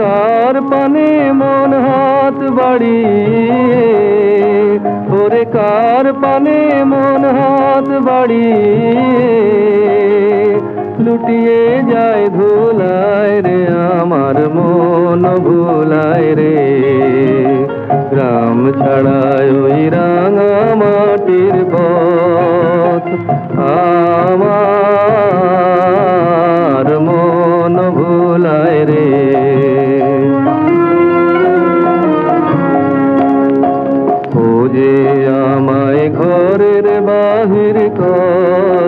কার পানে মন হাত বাড়িয়ে ওরে কার পানে মন হাত বাড়িয়ে, লুটিয়ে যায় ধুলায় রে আমার মন, ভুলায় রে। গ্রাম ছাড়ায় ওই রাঙা মাটির পথ, আমার মন ভুলায় রে।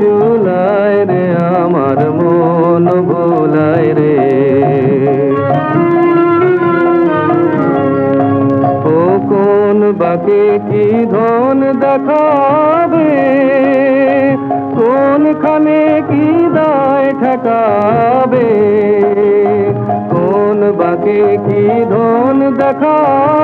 চুলায় রে, আমার মন ভোলায় রে। ও কোন বাকে কি ধন দেখাবে? কোনখানে কি দায় ঠেকাবে? কোন বাকে কি ধন দেখাবে?